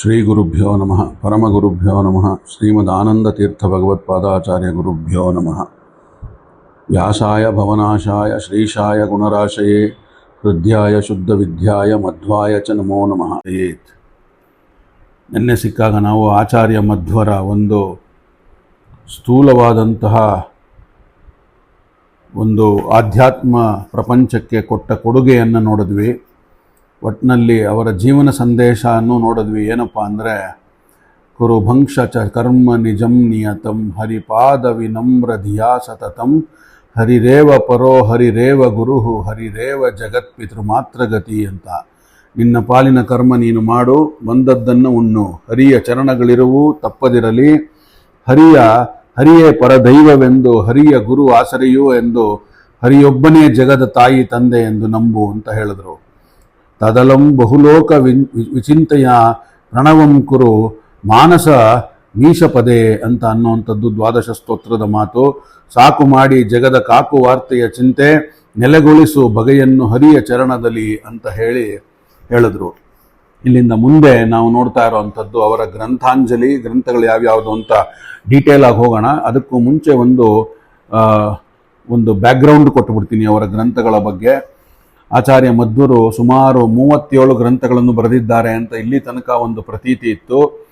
ಶ್ರೀ ಗುರುಭ್ಯೋ ನಮಃ. ಪರಮ ಗುರುಭ್ಯೋ ನಮಃ. ಶ್ರೀಮದ್ ಆನಂದತೀರ್ಥ ಭಗವತ್ಪಾದಾಚಾರ್ಯ ಗುರುಭ್ಯೋ ನಮಃ. ವ್ಯಾಸಾಯ ಭವನಾಶಾಯ ಶ್ರೀಶಾಯ ಗುಣರಾಶಯೇ. ಹೃದಯಾಯ ಶುದ್ಧ ವಿದ್ಯಾಯ ಮಧ್ವಾಯ ಚ ನಮೋ ನಮಃ. ಏತ್. ನಿನ್ನೆ ಸಿಕ್ಕಾಗ ನಾವು ಆಚಾರ್ಯ ಮಧ್ವರ ಒಂದು ಸ್ಥೂಲವಾದಂತಹ ಒಂದು ಆಧ್ಯಾತ್ಮ ಪ್ರಪಂಚಕ್ಕೆ ಕೊಟ್ಟ ಕೊಡುಗೆಯನ್ನು ನೋಡಿದ್ವಿ. ಒಟ್ಟಿನಲ್ಲಿ ಅವರ ಜೀವನ ಸಂದೇಶ ಅನ್ನು ನೋಡಿದ್ವಿ. ಏನಪ್ಪ ಅಂದರೆ ಕುರುಭಂಶ ಚ ಕರ್ಮ ನಿಜಂ ನಿಯತಂ, ಹರಿಪಾದ ವಿನಮ್ರ ಧಿಯಾ ಸತತಂ, ಹರಿರೇವ ಪರೋ ಹರಿರೇವ ಗುರುಹು, ಹರಿರೇವ ಜಗತ್ಪಿತೃ ಮಾತ್ರಗತಿ ಅಂತ. ನಿನ್ನ ಪಾಲಿನ ಕರ್ಮ ನೀನು ಮಾಡು, ಬಂದದ್ದನ್ನು ಉಣ್ಣು. ಹರಿಯ ಚರಣಗಳಿರುವು, ತಪ್ಪದಿರಲಿ. ಹರಿಯ, ಹರಿಯೇ ಪರದೈವವೆಂದು, ಹರಿಯ ಗುರು ಆಸರೆಯೂ ಎಂದು, ಹರಿಯೊಬ್ಬನೇ ಜಗದ ತಾಯಿ ತಂದೆ ಎಂದು ನಂಬು ಅಂತ ಹೇಳಿದರು. ತದಲಂ ಬಹುಲೋಕ ವಿಚಿಂತೆಯ ಪ್ರಣವಂ ಕುರು ಮಾನಸ ಮೀಶಪದೇ ಅಂತ ಅನ್ನುವಂಥದ್ದು ದ್ವಾದಶ ಸ್ತೋತ್ರದ ಮಾತು. ಸಾಕು ಮಾಡಿ ಜಗದ ಕಾಕು ವಾರ್ತೆಯ ಚಿಂತೆ, ನೆಲೆಗೊಳಿಸು ಬಗೆಯನ್ನು ಹರಿಯ ಚರಣದಲ್ಲಿ ಅಂತ ಹೇಳಿ ಹೇಳಿದ್ರು. ಇಲ್ಲಿಂದ ಮುಂದೆ ನಾವು ನೋಡ್ತಾ ಇರುವಂಥದ್ದು ಅವರ ಗ್ರಂಥಾಂಜಲಿ, ಗ್ರಂಥಗಳು ಯಾವ್ಯಾವುದು ಅಂತ ಡೀಟೇಲ್ ಆಗಿ ಹೋಗೋಣ. ಅದಕ್ಕೂ ಮುಂಚೆ ಒಂದು ಒಂದು ಬ್ಯಾಕ್ಗ್ರೌಂಡ್ ಕೊಟ್ಟುಬಿಡ್ತೀನಿ ಅವರ ಗ್ರಂಥಗಳ ಬಗ್ಗೆ. ಆಚಾರ್ಯ ಮಧ್ವರು ಸುಮಾರು ಮೂವತ್ತೇಳು ಗ್ರಂಥಗಳನ್ನು ಬರೆದಿದ್ದಾರೆ ಅಂತ ಇಲ್ಲಿ ತನಕ ಒಂದು ಪ್ರತೀತಿ ಇತ್ತು.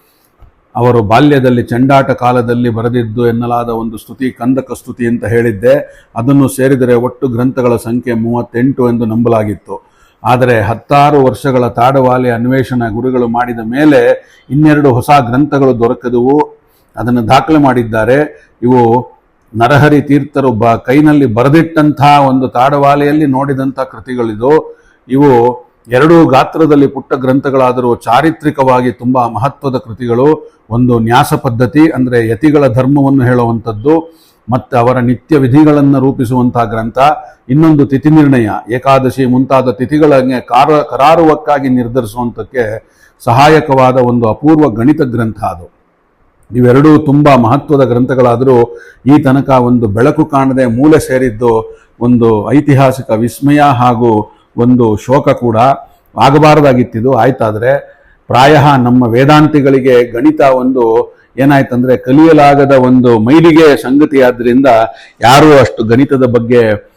ಅವರು ಬಾಲ್ಯದಲ್ಲಿ ಚಂಡಾಟ ಕಾಲದಲ್ಲಿ ಬರೆದಿದ್ದು ಎನ್ನಲಾದ ಒಂದು ಸ್ತುತಿ, ಕಂದಕ ಸ್ತುತಿ ಅಂತ ಹೇಳಿದ್ದೆ. ಅದನ್ನು ಸೇರಿದರೆ ಒಟ್ಟು ಗ್ರಂಥಗಳ ಸಂಖ್ಯೆ ಮೂವತ್ತೆಂಟು ಎಂದು ನಂಬಲಾಗಿತ್ತು. ಆದರೆ ಹತ್ತಾರು ವರ್ಷಗಳ ತಾಡವಾಲೆ ಅನ್ವೇಷಣ ಗುರುಗಳು ಮಾಡಿದ ಮೇಲೆ ಇನ್ನೆರಡು ಹೊಸ ಗ್ರಂಥಗಳು ದೊರಕಿದವು. ಅದನ್ನು ದಾಖಲೆ ಮಾಡಿದ್ದಾರೆ. ಇವು ನರಹರಿ ತೀರ್ಥರೊಬ್ಬ ಕೈನಲ್ಲಿ ಬರೆದಿಟ್ಟಂತಹ ಒಂದು ತಾಡವಾಲೆಯಲ್ಲಿ ನೋಡಿದಂಥ ಕೃತಿಗಳಿದು. ಇವು ಎರಡೂ ಗಾತ್ರದಲ್ಲಿ ಪುಟ್ಟ ಗ್ರಂಥಗಳಾದರೂ ಚಾರಿತ್ರಿಕವಾಗಿ ತುಂಬ ಮಹತ್ವದ ಕೃತಿಗಳು. ಒಂದು ನ್ಯಾಸ ಪದ್ಧತಿ, ಅಂದರೆ ಯತಿಗಳ ಧರ್ಮವನ್ನು ಹೇಳುವಂಥದ್ದು, ಮತ್ತು ಅವರ ನಿತ್ಯ ವಿಧಿಗಳನ್ನು ರೂಪಿಸುವಂತಹ ಗ್ರಂಥ. ಇನ್ನೊಂದು ತಿಥಿ ನಿರ್ಣಯ, ಏಕಾದಶಿ ಮುಂತಾದ ತಿಥಿಗಳಿಗೆ ಕಾರ, ಕರಾರುವಕ್ಕಾಗಿ ನಿರ್ಧರಿಸುವಂಥಕ್ಕೆ ಸಹಾಯಕವಾದ ಒಂದು ಅಪೂರ್ವ ಗಣಿತ ಗ್ರಂಥ ಅದು. ಇವೆರಡೂ ತುಂಬ ಮಹತ್ವದ ಗ್ರಂಥಗಳಾದರೂ ಈ ತನಕ ಒಂದು ಬೆಳಕು ಕಾಣದೆ ಮೂಲೆ ಸೇರಿದ್ದು ಒಂದು ಐತಿಹಾಸಿಕ ವಿಸ್ಮಯ ಹಾಗೂ ಒಂದು ಶೋಕ ಕೂಡ ಆಗಬಾರದಾಗಿತ್ತಿದು ಆಯ್ತಾದರೆ ಪ್ರಾಯ ನಮ್ಮ ವೇದಾಂತಿಗಳಿಗೆ ಗಣಿತ ಒಂದು ಏನಾಯ್ತಂದ್ರೆ ಕಲಿಯಲಾಗದ ಒಂದು ಮೈಲಿಗೆ ಸಂಗತಿ ಯಾರು ಅಷ್ಟು ಗಣಿತದ ಬಗ್ಗೆ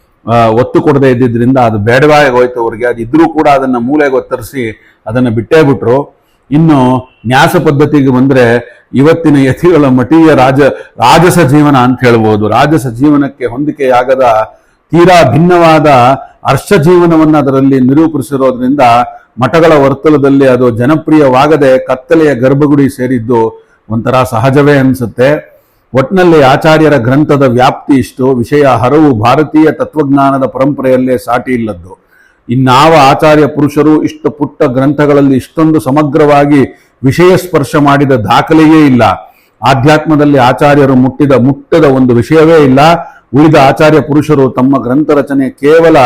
ಒತ್ತು ಕೊಡದೇ ಇದ್ದಿದ್ದರಿಂದ ಅದು ಬೇಡವಾಗಿ ಹೋಯ್ತು ಅವ್ರಿಗೆ. ಅದು ಇದ್ರೂ ಕೂಡ ಅದನ್ನ ಮೂಲೆಗೆ ಒತ್ತರಿಸಿ ಅದನ್ನ ಬಿಟ್ಟೇ ಬಿಟ್ರು. ಇನ್ನು ನ್ಯಾಸ ಪದ್ಧತಿಗೆ ಬಂದ್ರೆ ಇವತ್ತಿನ ಯತಿಗಳ ಮಠೀಯ ರಾಜ, ರಾಜಸ ಜೀವನ ಅಂತ ಹೇಳ್ಬೋದು. ರಾಜಸ ಜೀವನಕ್ಕೆ ಹೊಂದಿಕೆಯಾಗದ ತೀರಾ ಭಿನ್ನವಾದ ಹರ್ಷ ಜೀವನವನ್ನು ಅದರಲ್ಲಿ ನಿರೂಪಿಸಿರೋದ್ರಿಂದ ಮಠಗಳ ವರ್ತಲದಲ್ಲಿ ಅದು ಜನಪ್ರಿಯವಾಗದೆ ಕತ್ತಲೆಯ ಗರ್ಭಗುಡಿ ಸೇರಿದ್ದು ಒಂಥರ ಸಹಜವೇ ಅನಿಸುತ್ತೆ. ಒಟ್ನಲ್ಲಿ ಆಚಾರ್ಯರ ಗ್ರಂಥದ ವ್ಯಾಪ್ತಿ ಇಷ್ಟು, ವಿಷಯ ಹರವು ಭಾರತೀಯ ತತ್ವಜ್ಞಾನದ ಪರಂಪರೆಯಲ್ಲೇ ಸಾಟಿ ಇಲ್ಲದ್ದು. ಇನ್ನಾವ ಆಚಾರ್ಯ ಪುರುಷರು ಇಷ್ಟು ಪುಟ್ಟ ಗ್ರಂಥಗಳಲ್ಲಿ ಇಷ್ಟೊಂದು ಸಮಗ್ರವಾಗಿ ವಿಷಯ ಸ್ಪರ್ಶ ಮಾಡಿದ ದಾಖಲೆಯೇ ಇಲ್ಲ. ಆಧ್ಯಾತ್ಮದಲ್ಲಿ ಆಚಾರ್ಯರು ಮುಟ್ಟಿದ ಮುಟ್ಟದ ಒಂದು ವಿಷಯವೇ ಇಲ್ಲ. ಉಳಿದ ಆಚಾರ್ಯ ಪುರುಷರು ತಮ್ಮ ಗ್ರಂಥ ರಚನೆ ಕೇವಲ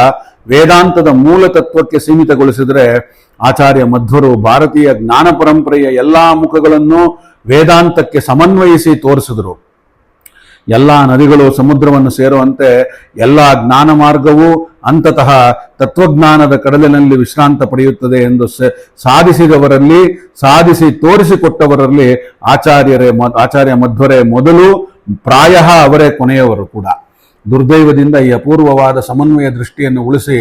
ವೇದಾಂತದ ಮೂಲ ತತ್ವಕ್ಕೆ ಸೀಮಿತಗೊಳಿಸಿದರೆ ಆಚಾರ್ಯ ಮಧ್ವರು ಭಾರತೀಯ ಜ್ಞಾನ ಪರಂಪರೆಯ ಎಲ್ಲಾ ಮುಖಗಳನ್ನು ವೇದಾಂತಕ್ಕೆ ಸಮನ್ವಯಿಸಿ ತೋರಿಸಿದರು. ಎಲ್ಲ ನದಿಗಳು ಸಮುದ್ರವನ್ನು ಸೇರುವಂತೆ ಎಲ್ಲ ಜ್ಞಾನ ಮಾರ್ಗವೂ ಅಂತತಃ ತತ್ವಜ್ಞಾನದ ಕಡಲಿನಲ್ಲಿ ವಿಶ್ರಾಂತ ಪಡೆಯುತ್ತದೆ ಎಂದು ಸಾಧಿಸಿದವರಲ್ಲಿ, ಸಾಧಿಸಿ ತೋರಿಸಿಕೊಟ್ಟವರಲ್ಲಿ ಆಚಾರ್ಯರೇ ಆಚಾರ್ಯ ಮಧ್ವರೇ ಮೊದಲು, ಪ್ರಾಯ ಅವರೇ ಕೊನೆಯವರು ಕೂಡ. ದುರ್ದೈವದಿಂದ ಈ ಅಪೂರ್ವವಾದ ಸಮನ್ವಯ ದೃಷ್ಟಿಯನ್ನು ಉಳಿಸಿ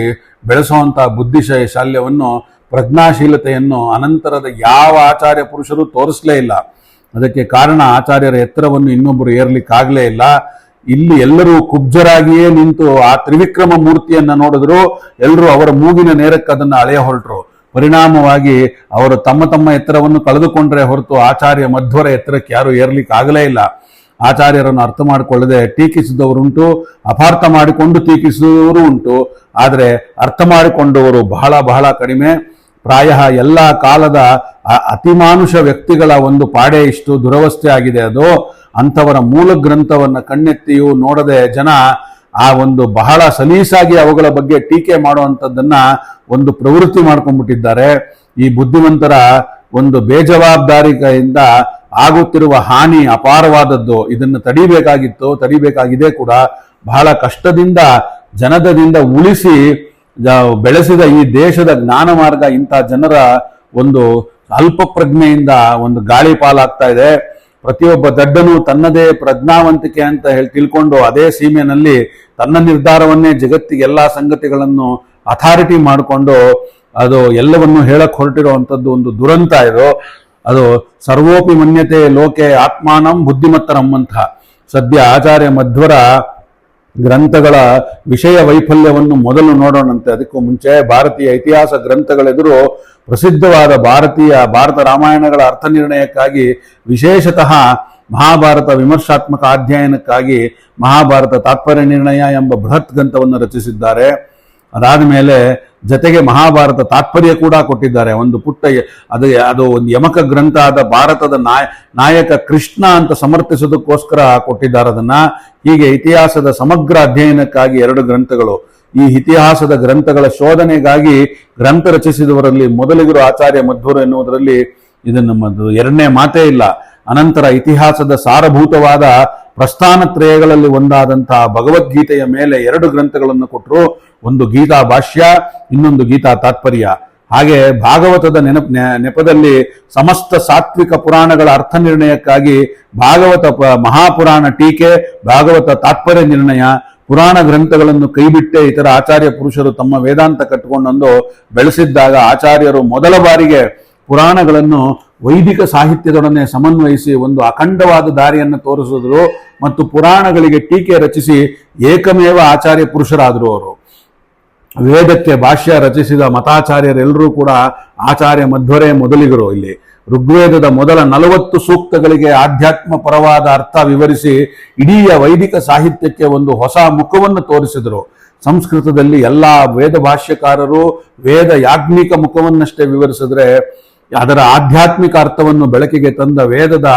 ಬೆಳೆಸುವಂತಹ ಬುದ್ಧಿಶಯ ಶಾಲ್ಯವನ್ನು ಪ್ರಜ್ಞಾಶೀಲತೆಯನ್ನು ಅನಂತರದ ಯಾವ ಆಚಾರ್ಯ ಪುರುಷರು ತೋರಿಸಲೇ ಇಲ್ಲ. ಅದಕ್ಕೆ ಕಾರಣ ಆಚಾರ್ಯರ ಎತ್ತರವನ್ನು ಇನ್ನೊಬ್ಬರು ಏರ್ಲಿಕ್ಕಾಗಲೇ ಇಲ್ಲ. ಇಲ್ಲಿ ಎಲ್ಲರೂ ಕುಬ್ಜರಾಗಿಯೇ ನಿಂತು ಆ ತ್ರಿವಿಕ್ರಮ ಮೂರ್ತಿಯನ್ನ ನೋಡಿದ್ರು. ಎಲ್ಲರೂ ಅವರ ಮೂಗಿನ ನೇರಕ್ಕೆ ಅದನ್ನು ಅಳೆಯ ಹೊರಟರು. ಪರಿಣಾಮವಾಗಿ ಅವರು ತಮ್ಮ ತಮ್ಮ ಎತ್ತರವನ್ನು ಕಳೆದುಕೊಂಡ್ರೆ ಹೊರತು ಆಚಾರ್ಯ ಮಧ್ವರ ಎತ್ತರಕ್ಕೆ ಯಾರು ಏರ್ಲಿಕ್ಕೆ ಆಗಲೇ ಇಲ್ಲ. ಆಚಾರ್ಯರನ್ನು ಅರ್ಥ ಮಾಡಿಕೊಳ್ಳದೆ ಟೀಕಿಸಿದವರುಂಟು, ಅಪಾರ್ಥ ಮಾಡಿಕೊಂಡು ಟೀಕಿಸಿದವರು ಉಂಟು. ಆದರೆ ಅರ್ಥ ಮಾಡಿಕೊಂಡವರು ಬಹಳ ಬಹಳ ಕಡಿಮೆ. ಪ್ರಾಯ ಎಲ್ಲ ಕಾಲದ ಅತಿಮಾನುಷ ವ್ಯಕ್ತಿಗಳ ಒಂದು ಪಾಡೆ ಇಷ್ಟು ದುರವಸ್ಥೆ ಆಗಿದೆ. ಅದು ಅಂಥವರ ಮೂಲ ಗ್ರಂಥವನ್ನ ಕಣ್ಣೆತ್ತಿಯೂ ನೋಡದೆ ಜನ ಆ ಒಂದು ಬಹಳ ಸಲೀಸಾಗಿ ಅವುಗಳ ಬಗ್ಗೆ ಟೀಕೆ ಮಾಡುವಂಥದ್ದನ್ನ ಒಂದು ಪ್ರವೃತ್ತಿ ಮಾಡ್ಕೊಂಡ್ಬಿಟ್ಟಿದ್ದಾರೆ. ಈ ಬುದ್ಧಿವಂತರ ಒಂದು ಬೇಜವಾಬ್ದಾರಿಕೆಯಿಂದ ಆಗುತ್ತಿರುವ ಹಾನಿ ಅಪಾರವಾದದ್ದು. ಇದನ್ನು ತಡಿಬೇಕಾಗಿತ್ತು, ತಡಿಬೇಕಾಗಿದೆ ಕೂಡ. ಬಹಳ ಕಷ್ಟದಿಂದ, ಜನದದಿಂದ ಉಳಿಸಿ ಬೆಳೆಸಿದ ಈ ದೇಶದ ಜ್ಞಾನ ಮಾರ್ಗ ಇಂಥ ಜನರ ಒಂದು ಅಲ್ಪ ಪ್ರಜ್ಞೆಯಿಂದ ಒಂದು ಗಾಳಿ ಪಾಲಾಗ್ತಾ ಇದೆ. ಪ್ರತಿಯೊಬ್ಬ ದಡ್ಡನು ತನ್ನದೇ ಪ್ರಜ್ಞಾವಂತಿಕೆ ಅಂತ ಹೇಳಿ ತಿಳ್ಕೊಂಡು ಅದೇ ಸೀಮೆನಲ್ಲಿ ತನ್ನ ನಿರ್ಧಾರವನ್ನೇ ಜಗತ್ತಿಗೆ ಎಲ್ಲಾ ಸಂಗತಿಗಳನ್ನು ಅಥಾರಿಟಿ ಮಾಡಿಕೊಂಡು ಅದು ಎಲ್ಲವನ್ನು ಹೇಳಕ್ ಹೊರಟಿರುವಂತದ್ದು ಒಂದು ದುರಂತ ಇದು. ಅದು ಸರ್ವೋಪಿ ಮನ್ಯತೆ ಲೋಕೆ ಆತ್ಮಾನಂ ಅಂತ. ಸದ್ಯ ಆಚಾರ್ಯ ಮಧ್ವರ ಗ್ರಂಥಗಳ ವಿಷಯ ವೈಫಲ್ಯವನ್ನು ಮೊದಲು ನೋಡೋಣಂತೆ. ಅದಕ್ಕೂ ಮುಂಚೆ ಭಾರತೀಯ ಇತಿಹಾಸ ಗ್ರಂಥಗಳೆದುರು ಪ್ರಸಿದ್ಧವಾದ ಭಾರತೀಯ, ಭಾರತ ರಾಮಾಯಣಗಳ ಅರ್ಥ ನಿರ್ಣಯಕ್ಕಾಗಿ ವಿಶೇಷತಃ ಮಹಾಭಾರತ ವಿಮರ್ಶಾತ್ಮಕ ಅಧ್ಯಯನಕ್ಕಾಗಿ ಮಹಾಭಾರತ ತಾತ್ಪರ್ಯ ನಿರ್ಣಯ ಎಂಬ ಬೃಹತ್ ಗ್ರಂಥವನ್ನು ರಚಿಸಿದ್ದಾರೆ. ಅದಾದ ಮೇಲೆ ಜತೆಗೆ ಮಹಾಭಾರತ ತಾತ್ಪರ್ಯ ಕೂಡ ಕೊಟ್ಟಿದ್ದಾರೆ. ಒಂದು ಪುಟ್ಟ ಅದು ಅದು ಒಂದು ಯಮಕ ಗ್ರಂಥ ಆದ ಭಾರತದ ನಾಯ ನಾಯಕ ಕೃಷ್ಣ ಅಂತ ಸಮರ್ಥಿಸೋದಕ್ಕೋಸ್ಕರ ಕೊಟ್ಟಿದ್ದಾರೆ ಅದನ್ನ. ಹೀಗೆ ಇತಿಹಾಸದ ಸಮಗ್ರ ಅಧ್ಯಯನಕ್ಕಾಗಿ ಎರಡು ಗ್ರಂಥಗಳು. ಈ ಇತಿಹಾಸದ ಗ್ರಂಥಗಳ ಶೋಧನೆಗಾಗಿ ಗ್ರಂಥ ರಚಿಸಿದವರಲ್ಲಿ ಮೊದಲಿಗರು ಆಚಾರ್ಯ ಮಧ್ವರು ಎನ್ನುವುದರಲ್ಲಿ ಇದು ನಮ್ಮದು ಎರಡನೇ ಮಾತೇ ಇಲ್ಲ. ಅನಂತರ ಇತಿಹಾಸದ ಸಾರಭೂತವಾದ ಪ್ರಸ್ಥಾನತ್ರಯಗಳಲ್ಲಿ ಒಂದಾದಂತಹ ಭಗವದ್ಗೀತೆಯ ಮೇಲೆ ಎರಡು ಗ್ರಂಥಗಳನ್ನು ಕೊಟ್ಟರು. ಒಂದು ಗೀತಾ ಭಾಷ್ಯ, ಇನ್ನೊಂದು ಗೀತಾ ತಾತ್ಪರ್ಯ. ಹಾಗೆ ಭಾಗವತದ ನೆಪದಲ್ಲಿ ಸಮಸ್ತ ಸಾತ್ವಿಕ ಪುರಾಣಗಳ ಅರ್ಥ ನಿರ್ಣಯಕ್ಕಾಗಿ ಭಾಗವತ ಮಹಾಪುರಾಣ ಟೀಕೆ, ಭಾಗವತ ತಾತ್ಪರ್ಯ ನಿರ್ಣಯ, ಪುರಾಣ ಗ್ರಂಥಗಳನ್ನು ಕೈಬಿಟ್ಟೆ ಇತರ ಆಚಾರ್ಯ ಪುರುಷರು ತಮ್ಮ ವೇದಾಂತ ಕಟ್ಟಿಕೊಂಡಂದು ಬೆಳೆಸಿದ್ದಾಗ ಆಚಾರ್ಯರು ಮೊದಲ ಬಾರಿಗೆ ಪುರಾಣಗಳನ್ನು ವೈದಿಕ ಸಾಹಿತ್ಯದೊಡನೆ ಸಮನ್ವಯಿಸಿ ಒಂದು ಅಖಂಡವಾದ ದಾರಿಯನ್ನು ತೋರಿಸಿದ್ರು ಮತ್ತು ಪುರಾಣಗಳಿಗೆ ಟೀಕೆ ರಚಿಸಿ ಏಕಮೇವ ಆಚಾರ್ಯ ಪುರುಷರಾದರು ಅವರು. ವೇದಕ್ಕೆ ಭಾಷ್ಯ ರಚಿಸಿದ ಮತಾಚಾರ್ಯರೆಲ್ಲರೂ ಕೂಡ ಆಚಾರ್ಯ ಮಧ್ವರೇ ಮೊದಲಿಗರು ಇಲ್ಲಿ. ಋಗ್ವೇದದ ಮೊದಲ ನಲವತ್ತು ಸೂಕ್ತಗಳಿಗೆ ಆಧ್ಯಾತ್ಮ ಪರವಾದ ಅರ್ಥ ವಿವರಿಸಿ ಇಡೀ ವೈದಿಕ ಸಾಹಿತ್ಯಕ್ಕೆ ಒಂದು ಹೊಸ ಮುಖವನ್ನು ತೋರಿಸಿದರು. ಸಂಸ್ಕೃತದಲ್ಲಿ ಎಲ್ಲ ವೇದ ಭಾಷ್ಯಕಾರರು ವೇದ ಯಾಜ್ಞಿಕ ಮುಖವನ್ನಷ್ಟೇ ವಿವರಿಸಿದ್ರೆ ಅದರ ಆಧ್ಯಾತ್ಮಿಕ ಅರ್ಥವನ್ನು ಬೆಳಕಿಗೆ ತಂದ ವೇದದ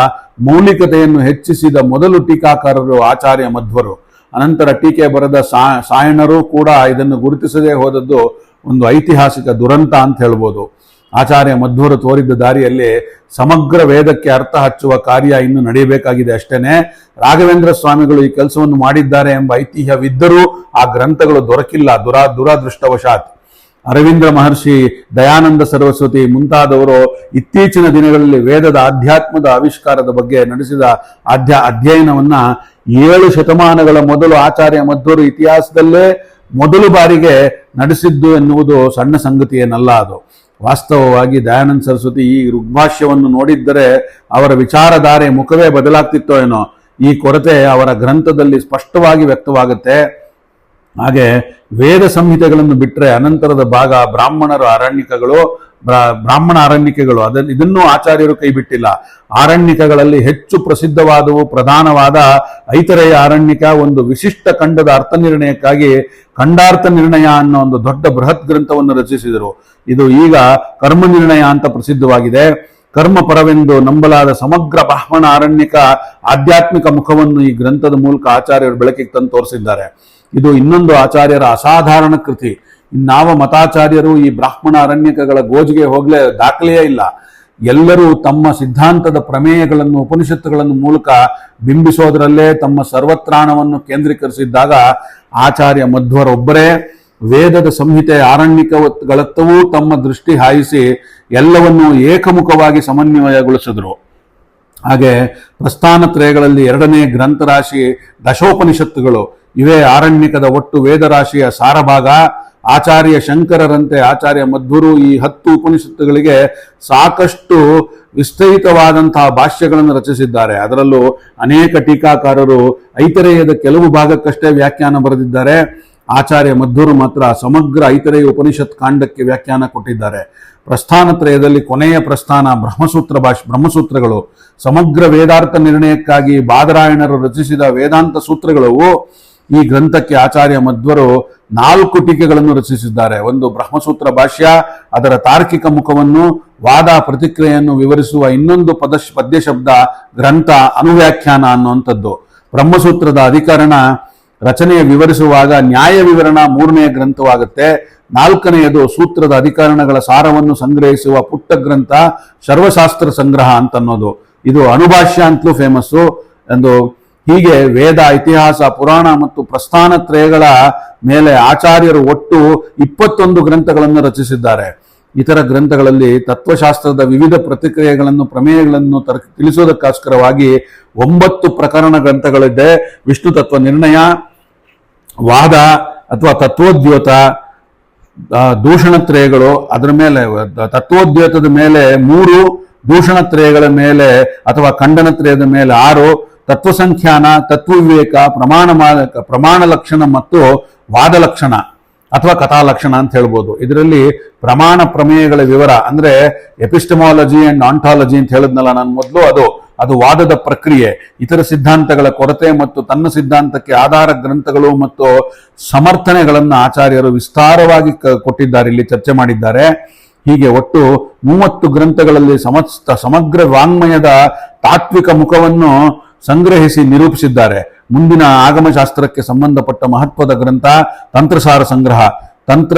ಮೌಲಿಕತೆಯನ್ನು ಹೆಚ್ಚಿಸಿದ ಮೊದಲು ಟೀಕಾಕಾರರು ಆಚಾರ್ಯ ಮಧ್ವರು. ಅನಂತರ ಟೀಕೆ ಬರೆದ ಸಾಯಣರು ಕೂಡ ಇದನ್ನು ಗುರುತಿಸದೇ ಹೋದದ್ದು ಒಂದು ಐತಿಹಾಸಿಕ ದುರಂತ ಅಂತ ಹೇಳ್ಬೋದು. ಆಚಾರ್ಯ ಮಧ್ವರು ತೋರಿದ್ದ ದಾರಿಯಲ್ಲಿ ಸಮಗ್ರ ವೇದಕ್ಕೆ ಅರ್ಥ ಹಚ್ಚುವ ಕಾರ್ಯ ಇನ್ನು ನಡೆಯಬೇಕಾಗಿದೆ ಅಷ್ಟೇನೆ. ರಾಘವೇಂದ್ರ ಸ್ವಾಮಿಗಳು ಈ ಕೆಲಸವನ್ನು ಮಾಡಿದ್ದಾರೆ ಎಂಬ ಐತಿಹ್ಯವಿದ್ದರೂ ಆ ಗ್ರಂಥಗಳು ದೊರಕಿಲ್ಲ. ದುರಾ, ದುರಾದೃಷ್ಟವಶಾತ್. ಅರವಿಂದ್ರ ಮಹರ್ಷಿ ದಯಾನಂದ ಸರಸ್ವತಿ ಮುಂತಾದವರು ಇತ್ತೀಚಿನ ದಿನಗಳಲ್ಲಿ ವೇದದ ಆಧ್ಯಾತ್ಮದ ಆವಿಷ್ಕಾರದ ಬಗ್ಗೆ ನಡೆಸಿದ ಅಧ್ಯ ಅಧ್ಯಯನವನ್ನ ಏಳು ಶತಮಾನಗಳ ಮೊದಲು ಆಚಾರ್ಯ ಮಧ್ವರು ಇತಿಹಾಸದಲ್ಲೇ ಮೊದಲು ಬಾರಿಗೆ ನಡೆಸಿದ್ದು ಎನ್ನುವುದು ಸಣ್ಣ ಸಂಗತಿಯೇನಲ್ಲ ಅದು. ವಾಸ್ತವವಾಗಿ ದಯಾನಂದ ಸರಸ್ವತಿ ಈ ಋಗ್ಭಾಷ್ಯವನ್ನು ನೋಡಿದ್ದರೆ ಅವರ ವಿಚಾರಧಾರೆ ಮುಖವೇ ಬದಲಾಗ್ತಿತ್ತೋ ಏನೋ. ಈ ಕೊರತೆ ಅವರ ಗ್ರಂಥದಲ್ಲಿ ಸ್ಪಷ್ಟವಾಗಿ ವ್ಯಕ್ತವಾಗುತ್ತೆ. ಹಾಗೆ ವೇದ ಸಂಹಿತೆಗಳನ್ನು ಬಿಟ್ಟರೆ ಅನಂತರದ ಭಾಗ ಬ್ರಾಹ್ಮಣರು ಅರಣ್ಯಕಗಳು, ಬ್ರಾ- ಬ್ರಾಹ್ಮಣ ಅರಣ್ಯಕೆಗಳು ಅದನ್ನು ಇದನ್ನೂ ಆಚಾರ್ಯರು ಕೈ ಬಿಟ್ಟಿಲ್ಲ. ಆರಣ್ಯಕಗಳಲ್ಲಿ ಹೆಚ್ಚು ಪ್ರಸಿದ್ಧವಾದವು ಪ್ರಧಾನವಾದ ಐತರೆಯ ಆರಣ್ಯಕ ಒಂದು ವಿಶಿಷ್ಟ ಖಂಡದ ಅರ್ಥ ನಿರ್ಣಯಕ್ಕಾಗಿ ಖಂಡಾರ್ಥ ನಿರ್ಣಯ ಅನ್ನೋ ಒಂದು ದೊಡ್ಡ ಬೃಹತ್ ಗ್ರಂಥವನ್ನು ರಚಿಸಿದರು. ಇದು ಈಗ ಕರ್ಮ ನಿರ್ಣಯ ಅಂತ ಪ್ರಸಿದ್ಧವಾಗಿದೆ. ಕರ್ಮ ಪರವೆಂದು ನಂಬಲಾದ ಸಮಗ್ರ ಬ್ರಾಹ್ಮಣ ಅರಣ್ಯಕ ಆಧ್ಯಾತ್ಮಿಕ ಮುಖವನ್ನು ಈ ಗ್ರಂಥದ ಮೂಲಕ ಆಚಾರ್ಯರು ಬೆಳಕಿಗೆ ತಂದು ತೋರಿಸಿದ್ದಾರೆ. ಇದು ಇನ್ನೊಂದು ಆಚಾರ್ಯರ ಅಸಾಧಾರಣ ಕೃತಿ. ಇನ್ನಾವ ಮತಾಚಾರ್ಯರು ಈ ಬ್ರಾಹ್ಮಣ ಅರಣ್ಯಕಗಳ ಗೋಜಿಗೆ ಹೋಗ್ಲೇ ದಾಖಲೆಯೇ ಇಲ್ಲ. ಎಲ್ಲರೂ ತಮ್ಮ ಸಿದ್ಧಾಂತದ ಪ್ರಮೇಯಗಳನ್ನು, ಉಪನಿಷತ್ತುಗಳನ್ನು ಮೂಲಕ ಬಿಂಬಿಸೋದರಲ್ಲೇ ತಮ್ಮ ಸರ್ವತ್ರಾಣವನ್ನು ಕೇಂದ್ರೀಕರಿಸಿದ್ದಾಗ ಆಚಾರ್ಯ ಮಧ್ವರೊಬ್ಬರೇ ವೇದದ ಸಂಹಿತೆ ಆರಣ್ಯಕಗಳತ್ತವೂ ತಮ್ಮ ದೃಷ್ಟಿ ಹಾಯಿಸಿ ಎಲ್ಲವನ್ನೂ ಏಕಮುಖವಾಗಿ ಸಮನ್ವಯಗೊಳಿಸಿದರು. ಹಾಗೆ ಪ್ರಸ್ಥಾನತ್ರಯಗಳಲ್ಲಿ ಎರಡನೇ ಗ್ರಂಥರಾಶಿ ದಶೋಪನಿಷತ್ತುಗಳು. ಇವೇ ಆರಣ್ಯಕದ ಒಟ್ಟು ವೇದರಾಶಿಯ ಸಾರಭಾಗ. ಆಚಾರ್ಯ ಶಂಕರರಂತೆ ಆಚಾರ್ಯ ಮಧ್ವರು ಈ ಹತ್ತು ಉಪನಿಷತ್ತುಗಳಿಗೆ ಸಾಕಷ್ಟು ವಿಸ್ತರಿತವಾದಂತಹ ಭಾಷ್ಯಗಳನ್ನು ರಚಿಸಿದ್ದಾರೆ. ಅದರಲ್ಲೂ ಅನೇಕ ಟೀಕಾಕಾರರು ಐತರೇಯದ ಕೆಲವು ಭಾಗಕ್ಕಷ್ಟೇ ವ್ಯಾಖ್ಯಾನ ಬರೆದಿದ್ದಾರೆ. ಆಚಾರ್ಯ ಮಧ್ವರು ಮಾತ್ರ ಸಮಗ್ರ ಐತರೇಯ ಉಪನಿಷತ್ ಕಾಂಡಕ್ಕೆ ವ್ಯಾಖ್ಯಾನ ಕೊಟ್ಟಿದ್ದಾರೆ. ಪ್ರಸ್ಥಾನತ್ರಯದಲ್ಲಿ ಕೊನೆಯ ಪ್ರಸ್ಥಾನ ಬ್ರಹ್ಮಸೂತ್ರ ಭಾಷ್, ಬ್ರಹ್ಮಸೂತ್ರಗಳು. ಸಮಗ್ರ ವೇದಾರ್ಥ ನಿರ್ಣಯಕ್ಕಾಗಿ ಬಾದರಾಯಣರು ರಚಿಸಿದ ವೇದಾಂತ ಸೂತ್ರಗಳು ಈ ಗ್ರಂಥಕ್ಕೆ ಆಚಾರ್ಯ ಮಧ್ವರು ನಾಲ್ಕು ಟೀಕೆಗಳನ್ನು ರಚಿಸಿದ್ದಾರೆ. ಒಂದು ಬ್ರಹ್ಮಸೂತ್ರ ಭಾಷ್ಯ, ಅದರ ತಾರ್ಕಿಕ ಮುಖವನ್ನು, ವಾದ ಪ್ರತಿಕ್ರಿಯೆಯನ್ನು ವಿವರಿಸುವ ಇನ್ನೊಂದು ಪದ ಪದ್ಯಶಬ್ದ ಗ್ರಂಥ ಅನುವ್ಯಾಖ್ಯಾನ ಅನ್ನುವಂಥದ್ದು. ಬ್ರಹ್ಮಸೂತ್ರದ ಅಧಿಕರಣ ರಚನೆಯ ವಿವರಿಸುವಾಗ ನ್ಯಾಯ ವಿವರಣ ಮೂರನೆಯ ಗ್ರಂಥವಾಗುತ್ತೆ. ನಾಲ್ಕನೆಯದು ಸೂತ್ರದ ಅಧಿಕರಣಗಳ ಸಾರವನ್ನು ಸಂಗ್ರಹಿಸುವ ಪುಟ್ಟ ಗ್ರಂಥ ಸರ್ವಶಾಸ್ತ್ರ ಸಂಗ್ರಹ ಅಂತ ಅನ್ನೋದು ಇದು ಅನುಭಾಷ್ಯ ಅಂತಲೂ ಫೇಮಸ್ಸು ಎಂದು ಹೀಗೆ ವೇದ, ಇತಿಹಾಸ, ಪುರಾಣ ಮತ್ತು ಪ್ರಸ್ಥಾನ ತ್ರಯಗಳ ಮೇಲೆ ಆಚಾರ್ಯರು ಒಟ್ಟು ಇಪ್ಪತ್ತೊಂದು ಗ್ರಂಥಗಳನ್ನು ರಚಿಸಿದ್ದಾರೆ. ಇತರ ಗ್ರಂಥಗಳಲ್ಲಿ ತತ್ವಶಾಸ್ತ್ರದ ವಿವಿಧ ಪ್ರತಿಕ್ರಿಯೆಗಳನ್ನು, ಪ್ರಮೇಯಗಳನ್ನು ತರ ತಿಳಿಸೋದಕ್ಕೋಸ್ಕರವಾಗಿ ಒಂಬತ್ತು ಪ್ರಕರಣ ಗ್ರಂಥಗಳಿದೆ. ವಿಷ್ಣು ತತ್ವ ನಿರ್ಣಯ, ವಾದ ಅಥವಾ ತತ್ವೋದ್ಯೋತ ದೂಷಣ ದೂಷಣತ್ರಯಗಳು ಅದರ ಮೇಲೆ, ತತ್ವೋದ್ಯೋತದ ಮೇಲೆ ಮೂರು ದೂಷಣತ್ರಯಗಳ ಮೇಲೆ ಅಥವಾ ಖಂಡನತ್ರಯದ ಮೇಲೆ ಆರು ತತ್ವಸಂಖ್ಯಾನ, ತತ್ವವಿವೇಕ, ಪ್ರಮಾಣ ಮಾಲಕ ಪ್ರಮಾಣ ಲಕ್ಷಣ ಮತ್ತು ವಾದ ಲಕ್ಷಣ ಅಥವಾ ಕಥಾಲಕ್ಷಣ ಅಂತ ಹೇಳ್ಬೋದು. ಇದರಲ್ಲಿ ಪ್ರಮಾಣ ಪ್ರಮೇಯಗಳ ವಿವರ ಅಂದ್ರೆ ಎಪಿಸ್ಟಮಾಲಜಿ ಅಂಡ್ ಆಂಟಾಲಜಿ ಅಂತ ಹೇಳಿದ್ನಲ್ಲ ನಾನು ಮೊದಲು ಅದು. ಅದು ವಾದದ ಪ್ರಕ್ರಿಯೆ. ಇತರ ಸಿದ್ಧಾಂತಗಳ ಕೊರತೆ ಮತ್ತು ತನ್ನ ಸಿದ್ಧಾಂತಕ್ಕೆ ಆಧಾರ ಗ್ರಂಥಗಳು ಮತ್ತು ಸಮರ್ಥನೆಗಳನ್ನು ಆಚಾರ್ಯರು ವಿಸ್ತಾರವಾಗಿ ಕೊಟ್ಟಿದ್ದಾರೆ, ಇಲ್ಲಿ ಚರ್ಚೆ ಮಾಡಿದ್ದಾರೆ. ಹೀಗೆ ಒಟ್ಟು ಮೂವತ್ತು ಗ್ರಂಥಗಳಲ್ಲಿ ಸಮಸ್ತ ಸಮಗ್ರ ವಾಂಗ್ಮಯದ ತಾತ್ವಿಕ ಮುಖವನ್ನು ಸಂಗ್ರಹಿಸಿ ನಿರೂಪಿಸಿದ್ದಾರೆ. ಮುಂದಿನ ಆಗಮಶಾಸ್ತ್ರಕ್ಕೆ ಸಂಬಂಧಪಟ್ಟ ಮಹತ್ವದ ಗ್ರಂಥ ತಂತ್ರಸಾರ ಸಂಗ್ರಹ. ತಂತ್ರ